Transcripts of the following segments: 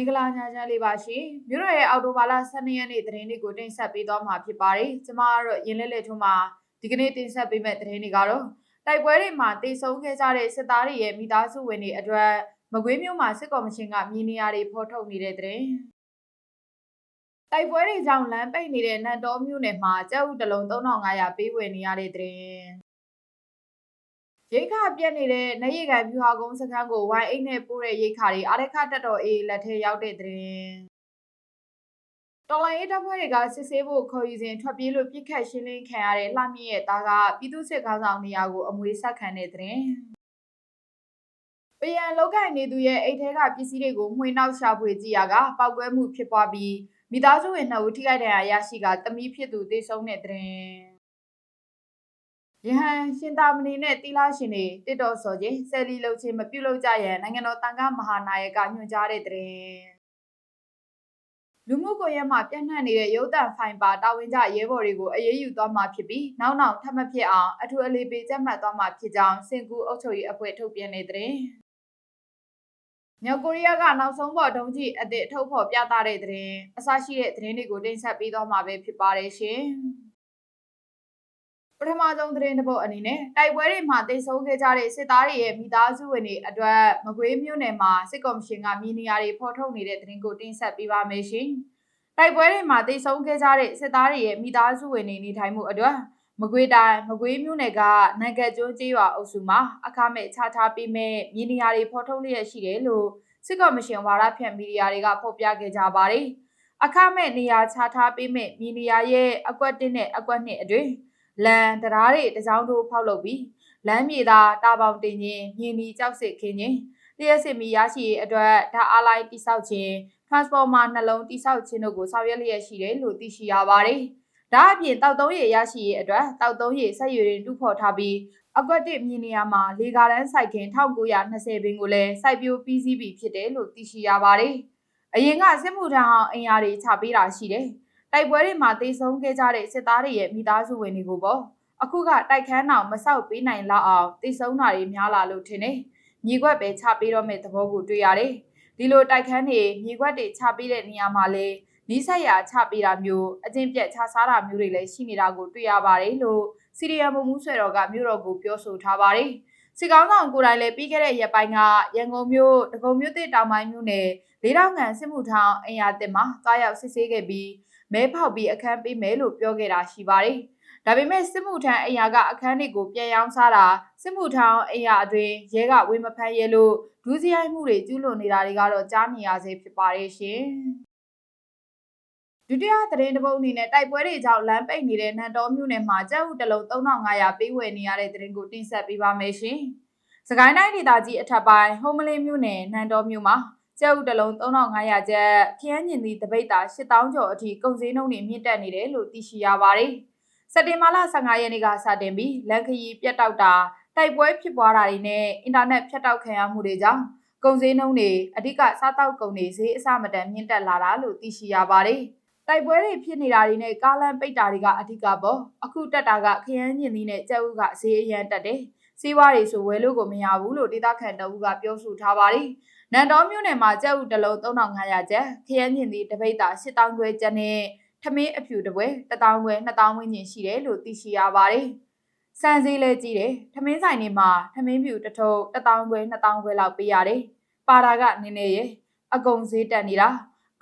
င်္ဂလာညချမ်းလေးပါရှင်မြို့တော်ရဲ့အော်တိုဘာလ12ရက်နေ့သတင်းတွေကိုတင်ဆက်ပေးသွားမှာဖြစ်ပါတယ်ကျမကတော့ရင်းလက်လက်ထုံးမှာဒီကနေ့တင်ဆက်ပေးမယ့်သတင်းတွေကတော့တိုက်ပွဲတွေမှာတေဆုံးခဲ့ကြတဲ့စစ်သားတွေရဲ့မိသားစုဝင်တွေအတွက်မကွေးမြို့မှာစစ်ကော်မရှင်ကမြင်းနေရာတွေဖော်ထုတ်နေတဲ့သတင်းတိုက်ပွဲတွေကြောင့်လမ်းပိတ်နေတဲ့နန်တော်မြို့နယ်မှာကြောက်ဥတလုံး3500ပေးဝယ်နေရတဲ့သတင်း ရိခပြက်နေတဲ့နရေကန်ဖြူဟာကုန်းစခန်းကို Y8 နဲ့ပို့တဲ့ရိခါတွေအာရခတက်တော်အေးလက်ထဲရောက်တဲ့သတင်းတော်လိုင်းရေးတပ်ဖွဲ့တွေကစစ်ဆေးဖို့ခေါ်ယူစဉ်ထွက်ပြေးလို့ပြစ်ခတ်ရှင်းလင်းခံရတဲ့လှမြင့်ရဲ့သားကပြည်သူစစ်ကောင်းဆောင်နေရာကိုအမွေဆက်ခံတဲ့သတင်းပယံလောက်ကင်နေသူရဲ့အိတ်ထဲကပစ္စည်းတွေကိုမှွေနောက်ရှာဖွေကြည့်ရကပောက်ကွဲမှုဖြစ်ပွားပြီးမိသားစုဝင်နှစ်ဦးထိခိုက်ဒဏ်ရာရရှိကတမီးဖြစ်သူတေဆုံးတဲ့သတ င်းယဟန်ရှင်သာမဏေနဲ့တီလာရှင်တွေတစ်တော်စော်ခြင်းဆယ်လီလှုပ်ခြင်းမပြုတ်လို့ကြရန်နိုင်ငံတော်တန်ခါမဟာနာယကညွှန်ကြားတဲ့သတင်းလူမှုကွန်ရက်မှာပြန့်နှံ့နေတဲ့ရုပ်သံဖိုင်ပါတာဝန်ကျရဲဘော်တွေကိုအရေးယူသွားမှာဖြစ်ပြီးနောက်နောက်ထပ်မဖြစ်အောင်အထူးအလေးပေးကြက်မှတ်သွားမှာဖြစ်ကြောင်းစင်ကူအုပ်ချုပ်ရေးအဖွဲ့ထုတ်ပြန်တဲ့သတင်းမြောက်ကိုရီးယားကနောက်ဆုံးပေါ်ဒုံးကျည်အသစ်ထုတ်ဖော်ပြသတဲ့သတင်းအစရှိတဲ့သတင်းတွေကိုတင်ဆက်ပေးသွားမှာပဲဖြစ်ပါတယ်ရှင်။ ပထမဆုံးသတင်းတစ်ပုဒ်အနေနဲ့တိုက်ပွဲတွေမှာတိတ်ဆုံးခဲ့ကြတဲ့စစ်သားတွေရဲ့မိသားစုဝင်တွေအတွက်မကွေးမြို့နယ်မှာစစ်ကော်မရှင်ကမြေနေရာတွေဖော်ထုတ်နေတဲ့သတင်းကိုတင်ဆက်ပေးပါမယ်ရှင်။တိုက်ပွဲတွေမှာတိတ်ဆုံးခဲ့ကြတဲ့စစ်သားတွေရဲ့မိသားစုဝင်တွေနေထိုင်မှုအတွက်မကွေးတိုင်းမကွေးမြို့နယ်ကနန်ကကျွန်းကျေးရွာအုပ်စုမှာအခမဲ့ချထားပေးမဲ့မြေနေရာတွေဖော်ထုတ်လျက်ရှိတယ်လို့စစ်ကော်မရှင်ဝါရဖြန့်မီဒီယာတွေကဖော်ပြခဲ့ကြပါတယ်။အခမဲ့နေရာချထားပေးမဲ့မြေနေရာရဲ့အကွက်1နဲ့အကွက်2အတွင်း လန်တရားတွေတကြောင်တို့ဖောက်လုပ်ပြီးလမ်းမြေသာတာပေါင်တင်ခြင်းမြင်းဒီကြောက်စစ်ခင်းခြင်းလျှက်စစ်မီရရှိရေးအတွက်ဓာအားလိုက်တိဆောက်ခြင်း transformer နှလုံးတိဆောက်ခြင်းတို့ကိုဆောင်ရွက်လျက်ရှိတယ်လို့သိရှိရပါတယ်။ဒါအပြင်တောက်သုံးရည်ရရှိရေးအတွက်တောက်သုံးရည်ဆက်ရည်တွေတူဖော်ထားပြီးအကွက်တစ်မြင်းနေရာမှာလေကာတန်းစိုက်ခင်1920ဘင်းကိုလည်းစိုက်ပျိုးပြီးစီးပြီးဖြစ်တယ်လို့သိရှိရပါတယ်။အရင်ကစစ်မှုထမ်းအောင်အင်အားတွေချပေးတာရှိတယ်။ တိုက်ပွဲတွေမှာတေဆုံးခဲ့ကြတဲ့စစ်သားတွေရဲ့မိသားစုဝင်တွေကိုပေါ့အခုကတိုက်ခန်းအောင်မဆောက်ပေးနိုင်လောက်အောင်တေဆုံးတာတွေများလာလို့ထင်တယ်မြေခွက်ပဲချပေးတော့မယ့်သဘောကိုတွေ့ရတယ်ဒီလိုတိုက်ခန်းတွေမြေခွက်တွေချပေးတဲ့နေရာမှာလေနီးစက်ရာချပေးတာမျိုးအကျင့်ပြက်ချစားတာမျိုးတွေလည်းရှိနေတာကိုတွေ့ရပါတယ်လို့စီရီယံမမှုဆွဲတော်ကမြို့တော်ကိုပြောဆိုထားပါတယ်စစ်ကောင်းဆောင်ကိုယ်တိုင်လည်းပြီးခဲ့တဲ့ရက်ပိုင်းကရန်ကုန်မြို့ဒဂုံမြို့တစ်တောင်ပိုင်းမြို့နယ်လေးတောင်ငံစစ်မှုထောင်အင်ယာတင်မှာတွားရောက်စစ်ဆေးခဲ့ပြီး မဲဖောက်ပြီးအခန်းပေးမယ်လို့ပြောခဲ့တာရှိပါတယ်။ဒါပေမဲ့စစ်မှုထမ်းအရာကအခန်းတွေကိုပြန်ရောင်းစားတာစစ်မှုထမ်းအရာအတွင်းရဲကဝေမဖမ်းရဲလို့ဒုစရိုက်မှုတွေကျူးလွန်နေတာတွေကတော့ကြားနေရစေဖြစ်ပါတယ်ရှင်။ဒုတိယသတင်းတစ်ပုဒ်အနေနဲ့တိုက်ပွဲတွေကြောင့်လမ်းပိတ်နေတဲ့နန်တော်မြို့နယ်မှာကျပ်ဥတလုံး3500ပေးဝယ်နေရတဲ့သတင်းကိုတင်ဆက်ပေးပါမယ်ရှင်။စကိုင်းတိုင်းဒေသကြီးအထက်ပိုင်းဟုံးမလေးမြို့နယ်နန်တော်မြို့မှာ ကျပ်ဥတလုံး3500ကျပ်ခရမ်းညင်သည့်တပိတ်တာ8000ကျော်အထိကုန်စည်နှုန်းတွေမြင့်တက်နေတယ်လို့သိရှိရပါတယ်။စက်တင်ဘာလ15ရက်နေ့ကစတင်ပြီးလန်ခရီပြတ်တောက်တာတိုက်ပွဲဖြစ်ပွားတာတွေနဲ့အင်တာနက်ဖြတ်တောက်ခံရမှုတွေကြောင့်ကုန်စည်နှုန်းတွေအဓိကစားတောက်ကုန်တွေဈေးအဆမတန်မြင့်တက်လာတာလို့သိရှိရပါတယ်။တိုက်ပွဲတွေဖြစ်နေတာတွေနဲ့ကားလမ်းပိတ်တာတွေကအဓိကပေါ့အခုတက်တာကခရမ်းညင်သီးနဲ့ကြက်ဥကဈေးအရန်တက်တယ်။စီးပွားတွေဆိုဝယ်လို့ကိုမရဘူးလို့ဒေသခံတအုပ်ကပြောဆိုထားပါတယ်။ နန်တော်မြို့နယ်မှာကြက်ဥတစ်လုံး3500ကျပ်ခရမ်းညင်သည့်တပိတ်တာ8000ကျွဲကျပ်နဲ့ထမင်းအဖြူတစ်ပွဲ1000ကျွဲ2000ဝန်းကျင်ရှိတယ်လို့သိရှိရပါတယ်။စံစည်းလဲကြီးတယ်ထမင်းဆိုင်တွေမှာထမင်းဖြူတစ်ထုပ်1000ကျွဲ2000ကျွဲလောက်ပေးရတယ်။ပါတာကနည်းနည်းရဲ့အကုန်ဈေးတက်နေတာ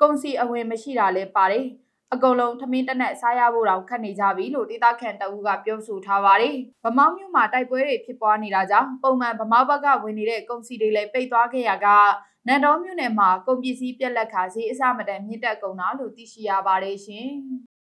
ကုန်စီအဝင်မရှိတာလည်းပါတယ်။ အကုန်လုံးထမင်းတနက်စားရဖို့တောင်ခက်နေကြပြီလို့ဒေသခံတအူးကပြောဆိုထားပါတယ်။ဗမောက်မြို့မှာတိုက်ပွဲတွေဖြစ်ပွားနေတာကြောင့်ပုံမှန်ဗမောက်ဘက်ကဝင်နေတဲ့ကုန်စည်တွေလည်းပိတ်သွားခဲ့ရကနန်တော်မြို့နယ်မှာကုန်ပစ္စည်းပြက်လက်ခါဈေးအဆမတန်မြင့်တက်ကုန်တာလို့သိရှိရပါတယ်ရှင်။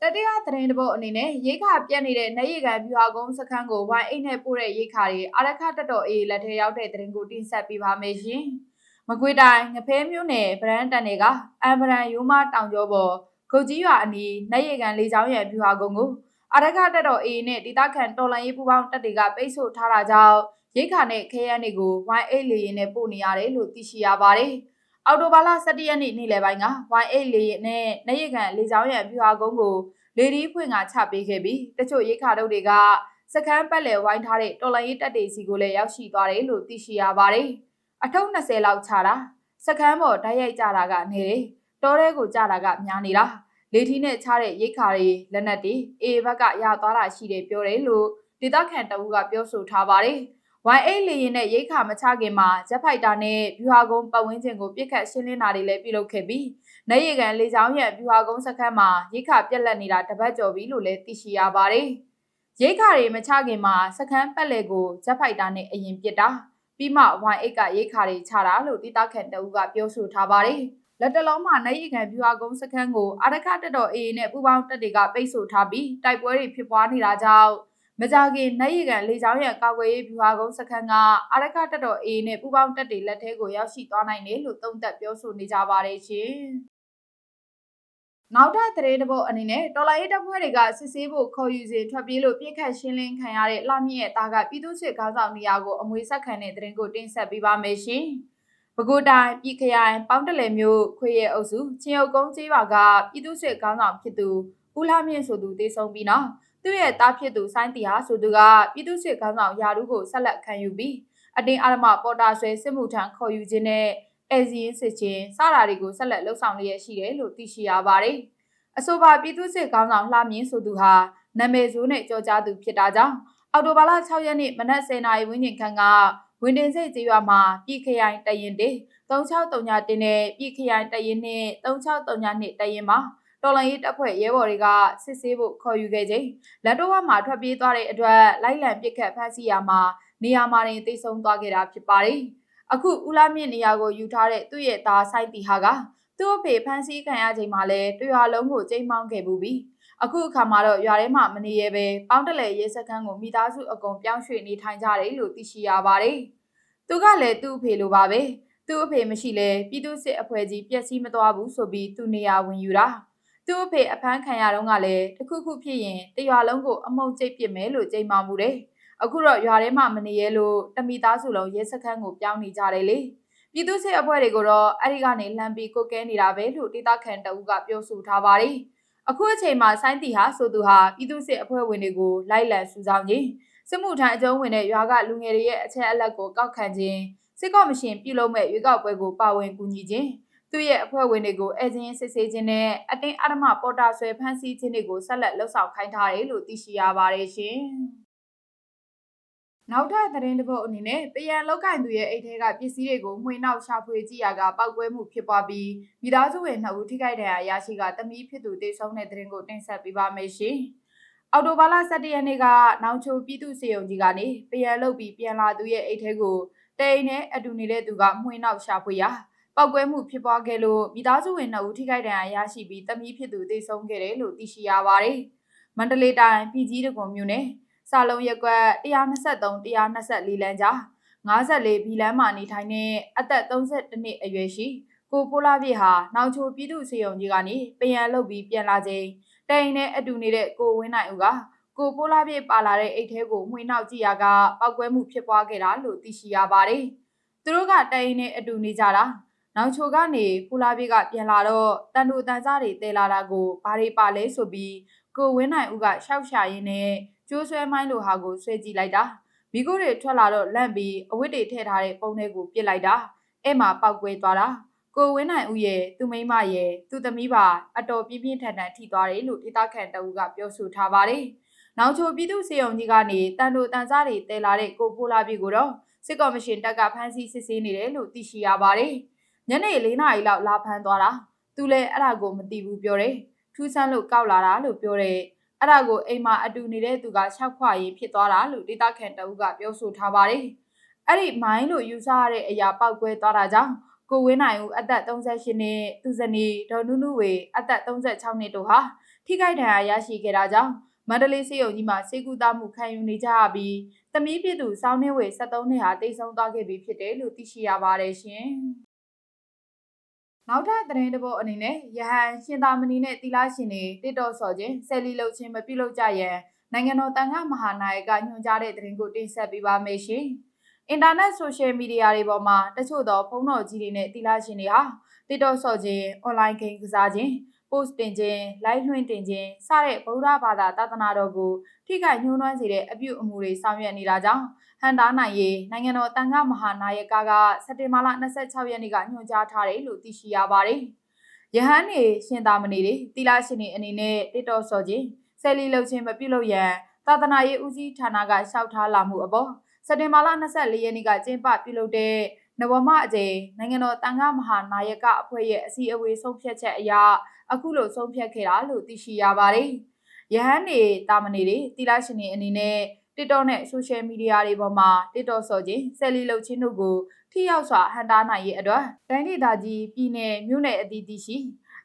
တတိယသတင်းတစ်ပုဒ်အနေနဲ့ရိခါပြက်နေတဲ့နေရီကန်ပြူဟာကုန်းစခန်းကိုဝိုင်းအိတ်နဲ့ပို့တဲ့ရိခါတွေအာရခတတော်အေးလက်ထဲရောက်တဲ့သတင်းကိုတင်ဆက်ပေးပါမယ်ရှင်။ မကွေတိုင်းငဖဲမြို့နယ်ဗရန်တန်တွေကအမ်ဗရန်ရိုးမတောင်ကျောပေါ်ဂုတ်ကြီးရွာအနီးနိုင်ရကန်လေးချောင်းရံပြူဟာကုန်းကိုအရကတက်တော်အေးနဲ့ဒေသခံတော်လန်ရေးပူပေါင်းတပ်တွေကပိတ်ဆို့ထားတာကြောင့်ရိတ်ခါနဲ့ခဲရန်တွေကို Y8 လေရင်နဲ့ပို့နေရတယ်လို့သိရှိရပါတယ်။အော်တိုဘာလ17ရက်နေ့နေ့လယ်ပိုင်းက Y8 လေရင်နဲ့နိုင်ရကန်လေးချောင်းရံပြူဟာကုန်းကိုလေဒီဖွင့်ကချပေးခဲ့ပြီးတချို့ရိတ်ခါတို့တွေကစကမ်းပတ်လည်ဝိုင်းထားတဲ့တော်လန်ရေးတပ်တွေစီကိုလည်းရောက်ရှိသွားတယ်လို့သိရှိရပါတယ်။ အထုပ်20လောက်ချတာစကမ်းပေါ်တိုက်ရိုက်ကြတာကနေတယ်တောထဲကိုကြတာကများနေတာလေထီးနဲ့ချတဲ့ရိတ်ခါတွေလက်နက်တွေအေဘက်ကရသွားတာရှိတယ်ပြောတယ်လို့ဒေသခံတအူးကပြောဆိုထားပါတယ် Y8 လေရင်နဲ့ရိတ်ခါမချခင်မှာဂျက်ဖိုက်တာနဲ့ဗျူဟာကုန်းပတ်ဝန်းကျင်ကိုပြစ်ခတ်ရှင်းလင်းတာတွေလည်းပြုလုပ်ခဲ့ပြီးနေရီကန်လေချောင်းရဲ့ဗျူဟာကုန်းစခန်းမှာရိတ်ခါပြက်လက်နေတာတပတ်ကျော်ပြီလို့လည်းသိရှိရပါတယ်။ရိတ်ခါတွေမချခင်မှာစခန်းပက်လက်ကိုဂျက်ဖိုက်တာနဲ့အရင်ပစ်တာ ပြီးမှ Y8 ကရိတ်ခါတွေချတာလို့တိတခန့်တအူးကပြောဆိုထားပါတယ်။လက်တလုံးမှာနေရီကန်ဗျူဟာကုန်းစခန်းကိုအာရခတက်တော် AA နဲ့ပူးပေါင်းတပ်တွေကပိတ်ဆို့ထားပြီးတိုက်ပွဲတွေဖြစ်ပွားနေတာကြောင့်မကြခင်နိုင်ရီကန်လေချောင်းရဲ့ကာကွယ်ရေးဗျူဟာကုန်းစခန်းကအာရခတက်တော် A နဲ့ပူးပေါင်းတပ်တွေလက်ထဲကိုရောက်ရှိသွားနိုင်တယ်လို့သုံးသပ်ပြောဆိုနေကြပါတယ်ရှင်။ နောက်ထပ်သတင်းတစ်ပုဒ်အနေနဲ့တော်လိုင်းရေးတပ်ဖွဲ့တွေကစစ်ဆေးဖို့ခေါ်ယူစဉ်ထွက်ပြေးလို့ပြစ်ခတ်ရှင်းလင်းခံရတဲ့လှမြင့်ရဲ့တားကပြည်သူ့စစ်ခေါင်းဆောင်နေရာကိုအမွေဆက်ခံတဲ့သတင်းကိုတင်ဆက်ပေးပါမယ်ရှင်။ပဲခူးတိုင်းပြည်ခရိုင်ပေါင်းတလဲမျိုးခွေရဲ့အုပ်စုချင်းအုပ်ကုန်းကျေးရွာကပြည်သူ့စစ်ခေါင်းဆောင်ဖြစ်သူဦးလှမြင့်ဆိုသူတေဆုံးပြီးနောက်သူ့ရဲ့တားဖြစ်သူဆိုင်းတီဟာဆိုသူကပြည်သူ့စစ်ခေါင်းဆောင်ယာရုကိုဆက်လက်ခံယူပြီးအတင်းအာရမပေါ်တာဆွဲစစ်မှုထမ်းခေါ်ယူခြင်းနဲ့ အဲဇီရင်စစ်ချင်းစတာတွေကိုဆက်လက်လှုပ်ဆောင်လျက်ရှိတယ်လို့သိရှိရပါတယ်။အဆိုပါပြည်သူ့စစ်ခေါင်းဆောင်လှမြင့်ဆိုသူဟာနာမည်ဆိုးနဲ့ကြော်ကြားသူဖြစ်တာကြောင့်အော်တိုဘာလ6ရက်နေ့မနက်10:00နာရီဝန်းကျင်ခန့်ကဝင်တင်စိတ်ကျေးရွာမှာပြည်ခရိုင်တရင်တေ3639တင်းနဲ့ပြည်ခရိုင်တရင်နဲ့3639တရင်မှာတော်လန်ရေးတပ်ဖွဲ့ရဲဘော်တွေကစစ်ဆေးဖို့ခေါ်ယူခဲ့ချိန်လက်တော်ဝမှာထွက်ပြေးသွားတဲ့အတွက်လိုက်လံပစ်ခတ်ဖမ်းဆီးရမှာနေရာမှာတင်သိဆုံးသွားခဲ့တာဖြစ်ပါတယ်။ အခုဦးလာမြင့်နေရာကိုယူထားတဲ့သူ့ရဲ့သားဆိုင်တီဟာကသူ့အဖေဖမ်းဆီးခံရချိန်မှာလဲတွေ့ရလုံးကိုချိန်မောင်းခဲ့ဘူးပြီးအခုအခါမှာတော့ရွာထဲမှာမနေရပဲပေါင်းတလဲရဲစခန်းကိုမိသားစုအကုန်ပြောင်းရွှေ့နေထိုင်ကြတယ်လို့သိရှိရပါတယ်။သူကလည်းသူ့အဖေလိုပါပဲ။သူ့အဖေမရှိလဲပြည်သူစစ်အဖွဲ့ကြီးပျက်စီးမသွားဘူးဆိုပြီးသူ့နေရာဝင်ယူတာ။သူ့အဖေအဖမ်းခံရတော့ကလည်းတခုခုဖြစ်ရင်တရွာလုံးကိုအမုံကျိတ်ပစ်မယ်လို့ကြိမ်မာမှုတယ်။ အခုတော့ရွာထဲမှာမနေရဲလို့တမိသားစုလုံးရဲစခန်းကိုပြောင်းနေကြတယ်လေ။ပြည်သူစစ်အဖွဲ့တွေကိုတော့အဲ့ဒီကနေလှမ်းပြီးကိုကဲနေတာပဲလို့ဒေသခံတအုပ်ကပြောဆိုထားပါတယ်။အခုအချိန်မှာဆိုင်းတီဟာဆိုသူဟာပြည်သူစစ်အဖွဲ့ဝင်တွေကိုလိုက်လံစူးစောင်းခြင်းစစ်မှုထမ်းအကျုံးဝင်တဲ့ရွာကလူငယ်တွေရဲ့အချက်အလက်ကိုကောက်ခံခြင်းစစ်ကော့မရှင်ပြုလုပ်မဲ့ရွေးကောက်ပွဲကိုပါဝင်ကူညီခြင်းသူ့ရဲ့အဖွဲ့ဝင်တွေကိုအဲဇင်းစစ်ဆေးခြင်းနဲ့အတင်းအဓမ္မပေါ်တာဆွဲဖမ်းဆီးခြင်းတွေကိုဆက်လက်လှုပ်ဆောင်ခိုင်းထားတယ်လို့သိရှိရပါတယ်ရှင်။ နောက်ထပ်သတင်းတစ်ပုဒ်အနေနဲ့ပယံလောက်ကင်သူရဲ့အိတ်ထဲကပစ္စည်းတွေကိုမှွေနှောက်ရှာဖွေကြည့်ရကပောက်ကွဲမှုဖြစ်ပွားပြီးမိသားစုဝင်နှစ်ဦးထိခိုက်ဒဏ်ရာရရှိကတမီးဖြစ်သူတေဆုံးတဲ့သတင်းကိုတင်ဆက်ပေးပါမယ်ရှင်။အော်တိုဘာလ17ရက်နေ့ကနောင်ချိုပြည်သူ့စေယုံကြီးကနေပယံလုတ်ပြီးပြန်လာသူရဲ့အိတ်ထဲကိုတိန်နဲ့အတူနေတဲ့သူကမှွေနှောက်ရှာဖွေရာပောက်ကွဲမှုဖြစ်ပွားခဲ့လို့မိသားစုဝင်2ဦးထိခိုက်ဒဏ်ရာရရှိပြီးတမီးဖြစ်သူသေဆုံးခဲ့တယ်လို့သိရှိရပါတယ်။မန္တလေးတိုင်းပြည်ကြီးတကွန်မြို့နယ် စာလုံးရက်ကွက်123 124လမ်းကြား54ဘီလမ်းမှာနေထိုင်တဲ့အသက်32နှစ်အရွယ်ရှိကိုဖိုးလာပြည့်ဟာနောက်ချိုပြည်သူစေယုံကြီးကနေပယံလုတ်ပြီးပြန်လာချိန်တိုင်နဲ့အတူနေတဲ့ကိုဝင်းနိုင်ဦးကကိုဖိုးလာပြည့်ပါလာတဲ့အိတ်ထဲကိုမှွေနှောက်ကြည့်ရကပောက်ကွဲမှုဖြစ်ပွားခဲ့တာလို့သိရှိရပါတယ်။သူတို့ကတိုင်နဲ့အတူနေကြတာနောက်ချိုကနေဖူလာပြေးကပြန်လာတော့တန်တူတန်စားတွေတဲလာတာကိုဘာတွေပါလဲဆိုပြီးကိုဝင်းနိုင်ဦးကရှောက်ရှာရင်းနဲ့ ကျိုးဆွဲမိုင်းလိုဟာကိုဆွဲကြည့်လိုက်တာမိကိုတွေထွက်လာတော့လန့်ပြီးအဝတ်တွေထည့်ထားတဲ့ပုံထဲကိုပစ်လိုက်တာအဲ့မှာပောက်ကွဲသွားတာကိုဝင်းနိုင်ဦးရဲ့သူမိမရဲ့သူသမီးပါအတော်ပြင်းပြင်းထန်ထန်ထိသွားတယ်လို့ဒေသခံတအူးကပြောဆိုထားပါတယ်နောက်ချိုပြည်သူစေယုံကြီးကနေတန်တူတန်စားတွေတဲလာတဲ့ကိုဖိုးလာပြီကိုတော့စစ်ကော်မရှင်တပ်ကဖမ်းဆီးစစ်ဆေးနေတယ်လို့သိရှိရပါတယ်။ညနေ၄နာရီလောက်လာဖမ်းသွားတာသူလည်းအဲ့ဒါကိုမသိဘူးပြောတယ်ထူးဆန်းလို့ကောက်လာတာလို့ပြောတယ် အဲ့ဒါကိုအိမ်မှာအတူနေတဲ့သူကရှောက်ခွာရေးဖြစ်သွားတာလို့ဒေတာခန်တအုပ်ကပြောဆိုထားပါတယ်အဲ့ဒီမိုင်းလို့ယူဆရတဲ့အရာပောက်ကွဲသွားတာကြောင့်ကိုဝင်းနိုင်ဦးအသက်38နှစ်သူဇနီးဒေါ်နုနုဝေအသက်36နှစ်တို့ဟာထိခိုက်ဒဏ်ရာရရှိခဲ့တာကြောင့်မန္တလေးစေယုံကြီးမှာစေကူတာမှုခံယူနေကြရပြီးသမီးပြည်သူစောင်းနှင်းဝေ73နှစ်ဟာတိတ်ဆုံးသွားခဲ့ပြီဖြစ်တယ်လို့သိရှိရပါတယ်ရှင်။ နောက်ထပ်သတင်းတစ်ပုဒ်အနေနဲ့ရဟန်းရှင်သာမဏေနဲ့တီလာရှင်တွေတစ်တော်ဆော်ခြင်းဆယ်လီလှုပ်ခြင်းမပြုလုပ်ကြရန်နိုင်ငံတော်တန်ခါမဟာနာယကညွှန်ကြားတဲ့သတင်းကိုတင်ဆက်ပေးပါမယ်ရှင်။အင်တာနက်ဆိုရှယ်မီဒီယာတွေပေါ်မှာတချို့သောဖုန်းတော်ကြီးတွေနဲ့တီလာရှင်တွေဟာတစ်တော်ဆော်ခြင်းအွန်လိုင်းဂိမ်းကစားခြင်း post တင်ခြင်း live လွှင့်တင်ခြင်းစတဲ့ဗုဒ္ဓဘာသာသာသနာတော်ကိုထိခိုက်ညှိုးနှွမ်းစေတဲ့အပြုအမူတွေဆောင်ရွက်နေတာကြောင့်ဟန်တာနိုင်ရေးနိုင်ငံတော်တန်ခါမဟာနာယကကစက်တင်ဘာလ26ရက်နေ့ကညွှန်ကြားထားတယ်လို့သိရှိရပါတယ်။ယဟန်နေရှင်သာမဏေတွေတိလရှင်နေအနေနဲ့တစ်တော်စော်ခြင်းဆယ်လီလှုပ်ခြင်းမပြုလုပ်ရန်သာသနာရေးဦးစီးဌာနကလျှောက်ထားလာမှုအပေါ်စက်တင်ဘာလ24ရက်နေ့ကကျင်းပပြုလုပ်တဲ့ နဝမအကြိမ်နိုင်ငံတော်တန်ခါမဟာနာယကအဖွဲ့ရဲ့အစည်းအဝေးဆုံးဖြတ်ချက်အရအခုလိုဆုံးဖြတ်ခဲ့တာလို့သိရှိရပါတယ်။ယဟန်နေတာမဏေတွေတိလရှင်နေအနေနဲ့ TikTok နဲ့ Social Media တွေပေါ်မှာ TikTok ဆော်ခြင်းဆယ်လီလှုပ်ခြင်းတို့ကိုထိရောက်စွာဟန်တာနိုင်ရေးအတွက်တိုင်းဒေသကြီးပြည်နယ်မြို့နယ်အသီးသီးရှိ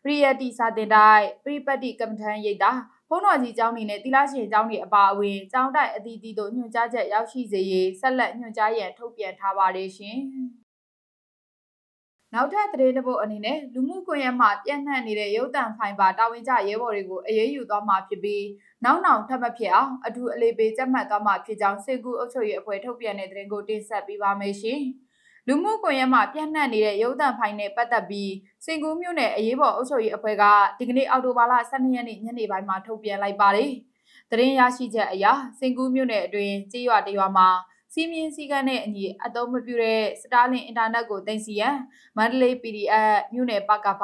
ပရိယတ်တိစာတင်တိုင်းပရိပတ်တိကမ္မထန်ရိပ်တာဘုန်းတော်ကြီးကျောင်းနေနဲ့တိလရှင်ကျောင်းနေအပါအဝင်ကျောင်းတိုက်အသီးသီးတို့ညွှန်ကြားချက်ရောက်ရှိစေရေးဆက်လက်ညွှန်ကြားရန်ထုတ်ပြန်ထားပါတယ်ရှင်။ နောက်ထပ်သတင်းတစ်ပုဒ်အနေနဲ့လူမှုကွန်ရက်မှာပြန့်နှံ့နေတဲ့ရုပ်သံဖိုင်ပါတာဝန်ကျရဲဘော်တွေကိုအရေးယူသွားမှာဖြစ်ပြီးနောက်နောက်ထပ်မဖြစ်အောင်အထူးအလေးပေးကြက်မှတ်သွားမှာဖြစ်ကြောင်းစေကူအုပ်ချုပ်ရေးအဖွဲ့ထုတ်ပြန်တဲ့သတင်းကိုတင်ဆက်ပေးပါမယ်ရှင်။လူမှုကွန်ရက်မှာပြန့်နှံ့နေတဲ့ရုပ်သံဖိုင်နဲ့ပတ်သက်ပြီးစင်ကူးမြို့နယ်အရေးပေါ်အုပ်ချုပ်ရေးအဖွဲ့ကဒီကနေ့အောက်တိုဘာလ12ရက်နေ့ညနေပိုင်းမှာထုတ်ပြန်လိုက်ပါတယ်။သတင်းရရှိချက်အရစင်ကူးမြို့နယ်အတွင်းကြေးရွာတရွာမှာ စီမင်းစည်းကမ်းနဲ့အညီအသုံးမပြုတဲ့စတားလင်အင်တာနက်ကိုတင်စီရန်မန္တလေး PDF မြို့နယ်ပကဖ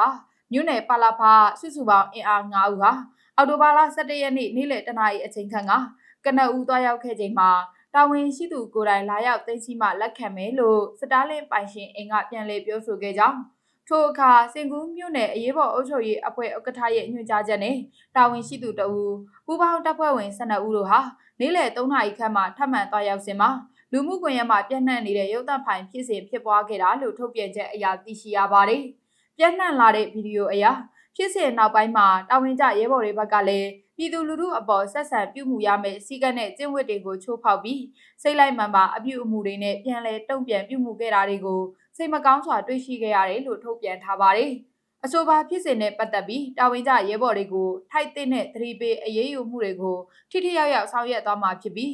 မြို့နယ်ပလာဖစုစုပေါင်းအင်အား9ဦးဟာအော်တိုဘာလ17ရက်နေ့နေ့လယ်တနာရီအချိန်ခန့်ကကနအူသွားရောက်ခဲ့ချိန်မှာတာဝန်ရှိသူကိုယ်တိုင်လာရောက်သိသိမှလက်ခံမယ်လို့စတားလင်ပိုင်ရှင်အင်ကပြန်လည်ပြောဆိုခဲ့ကြောင်းထိုအခါစင်ကူးမြို့နယ်အရေးပေါ်အုပ်ချုပ်ရေးအဖွဲ့ဥက္ကဋ္ဌရဲ့ညွှန်ကြားချက်နဲ့တာဝန်ရှိသူတအူပူးပေါင်းတပ်ဖွဲ့ဝင်12ဦးတို့ဟာနေ့လယ်3နာရီခန့်မှထပ်မံသွားရောက်စဉ်မှာ လူမှုကွန်ရက်မှာပြန့်နှံ့နေတဲ့ရုပ်သံဖိုင်ဖြစ်စဉ်ဖြစ်ပွားခဲ့တာလို့ထုတ်ပြန်ချက်အရသိရှိရပါတယ်။ပြန့်နှံ့လာတဲ့ဗီဒီယိုအရဖြစ်စဉ်နောက်ပိုင်းမှာတာဝန်ကျရဲဘော်တွေဘက်ကလည်းပြည်သူလူထုအပေါ်ဆက်ဆံပြုမှုရမယ့်စီကံနဲ့ကျင့်ဝတ်တွေကိုချိုးဖောက်ပြီးစိတ်လိုက်မှန်ပါအပြုအမူတွေနဲ့ပြန်လည်တုံ့ပြန်ပြုမှုခဲ့တာတွေကိုစိတ်မကောင်းစွာတွေ့ရှိခဲ့ရတယ်လို့ထုတ်ပြန်ထားပါတယ်။အဆိုပါဖြစ်စဉ်နဲ့ပတ်သက်ပြီးတာဝန်ကျရဲဘော်တွေကိုထိုက်တဲ့နဲ့သတိပေးအရေးယူမှုတွေကိုထိထိရောက်ရောက်ဆောင်ရွက်သွားမှာဖြစ်ပြီး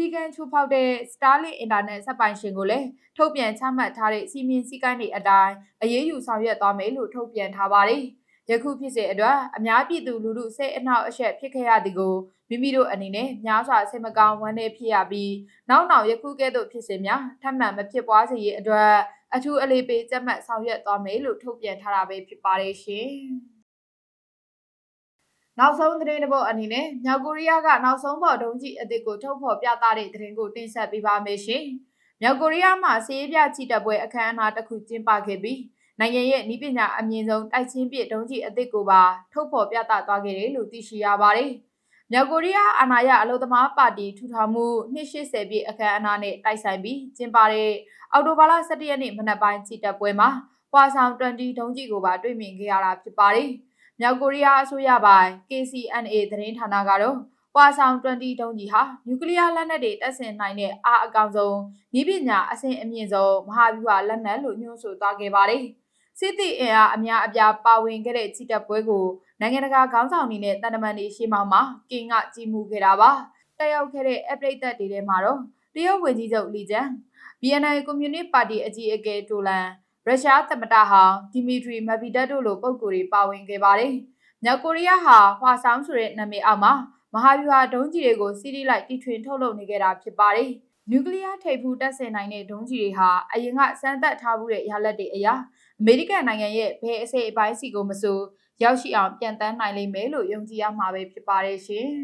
စီကံချိုးဖောက်တဲ့ Starlink Internet စက်ပိုင်ရှင်ကိုလည်းထုတ်ပြန်ချမှတ်ထားတဲ့စီမင်းစည်းကမ်းတွေအတိုင်းအရေးယူဆောင်ရွက်သွားမယ်လို့ထုတ်ပြန်ထားပါတယ်။ယခုဖြစ်စဉ်အတွက်အများပြည်သူလူထုစိတ်အနှောက်အယှက်ဖြစ်ခဲ့ရသည်ကိုမိမိတို့အနေနဲ့များစွာစိတ်မကောင်းဝမ်းနည်းဖြစ်ရပြီးနောက်နောက်ယခုကဲ့သို့ဖြစ်စဉ်များထပ်မံမဖြစ်ပွားစေရေးအတွက်အထူးအလေးပေးကြက်မှတ်ဆောင်ရွက်သွားမယ်လို့ထုတ်ပြန်ထားတာပဲဖြစ်ပါတယ်ရှင်။ နောက်ဆုံးသတင်းတစ်ပုဒ်အနေနဲ့မြောက်ကိုရီးယားကနောက်ဆုံးပေါ်ဒုံးကျည်အသစ်ကိုထုတ်ဖော်ပြသတဲ့သတင်းကိုတင်ဆက်ပေးပါမယ်ရှင်။မြောက်ကိုရီးယားမှာစီးရေးပြချီတပ်ပွဲအခမ်းအနားတစ်ခုကျင်းပခဲ့ပြီးနိုင်ငံရဲ့ဤပညာအမြင့်ဆုံးတိုက်ချင်းပြဒုံးကျည်အသစ်ကိုပါထုတ်ဖော်ပြသသွားခဲ့တယ်လို့သိရှိရပါတယ်။မြောက်ကိုရီးယားအာဏာရအလို့သမားပါတီထူထောင်မှု280ပြည့်အခမ်းအနားနဲ့တိုက်ဆိုင်ပြီးကျင်းပတဲ့အော်တိုဘာလ17ရက်နေ့မနက်ပိုင်းချီတက်ပွဲမှာပွာဆောင်20ဒုံးကျည်ကိုပါတွေ့မြင်ခဲ့ရတာဖြစ်ပါတယ်။ မြောက်ကိုရီးယားအစိုးရပိုင်း KCNA သတင်းဌာနကတော့ပွာဆောင်20တုံးကြီးဟာနျူကလ িয়ার လက်နက်တွေတပ်ဆင်နိုင်တဲ့အားအကောင်ဆုံးဤပညာအဆင့်အမြင့်ဆုံးမဟာဗျူဟာလက်နက်လို့ညွှန်းဆိုသွားခဲ့ပါတယ်။စစ်တီအင်အားအများအပြားပါဝင်ခဲ့တဲ့ချီတက်ပွဲကိုနိုင်ငံတကာခေါင်းဆောင်တွေနဲ့တန်တမန်တွေရှေ့မှောက်မှာကင်ကကြီးမှုခဲ့တာပါ။တက်ရောက်ခဲ့တဲ့အပရိသတ်တွေထဲမှာတော့တရုတ်ဝန်ကြီးချုပ်လီကျန် BNI ကွန်မြူနစ်ပါတီအကြီးအကဲတိုလန် ရုရှားသမ္မတဟောင်းဒီမီထရီမက်ဗီဒက်တို့လိုပုဂ္ဂိုလ်တွေပါဝင်ခဲ့ပါတယ်။မြောက်ကိုရီးယားဟာဟွာဆောင်ဆိုတဲ့နာမည်အောက်မှာမဟာဗျူဟာဒုံးကျည်တွေကိုစီးရီးလိုက်တီထွင်ထုတ်လုပ်နေကြတာဖြစ်ပါတယ်။နျူကလ িয়ার ထိပ်ဖူးတပ်ဆင်နိုင်တဲ့ဒုံးကျည်တွေဟာအရင်ကစမ်းသပ်ထားမှုတဲ့ရလဒ်တွေအရာအမေရိကန်နိုင်ငံရဲ့ဘယ်အစိအပိုင်းစီကိုမဆိုရောက်ရှိအောင်ပြန်တန်းနိုင်လိမ့်မယ်လို့ယုံကြည်ရမှာပဲဖြစ်ပါတယ်ရှင်။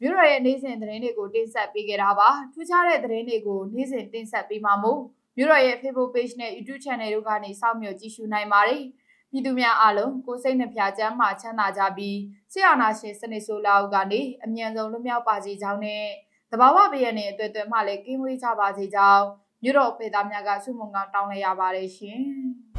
မြို့ရရဲ့နေ့စဉ်သတင်းတွေကိုတင်ဆက်ပေးကြတာပါထူးခြားတဲ့သတင်းတွေကိုနေ့စဉ်တင်ဆက်ပေးမှာမို့ မြို့တော်ရဲ့ Facebook Page နဲ့ YouTube Channel တို့ကနေစောင့်မျှော်ကြည့်ရှုနိုင်ပါတယ်။ပြည်သူများအားလုံးကိုစိတ်နှပြချမ်းမှချမ်းသာကြပြီးဆရာနာရှင်စနစ်ဆိုးလောက်ကနေအမြန်ဆုံးလွတ်မြောက်ပါစေကြောင်းနဲ့တဘာဝဘေးရန်နဲ့အတွေ့အကြုံမှလည်းကင်းဝေးကြပါစေကြောင်းမြို့တော်ပေသားများကဆုမွန်ကောင်းတောင်းလိုက်ရပါတယ်ရှင်။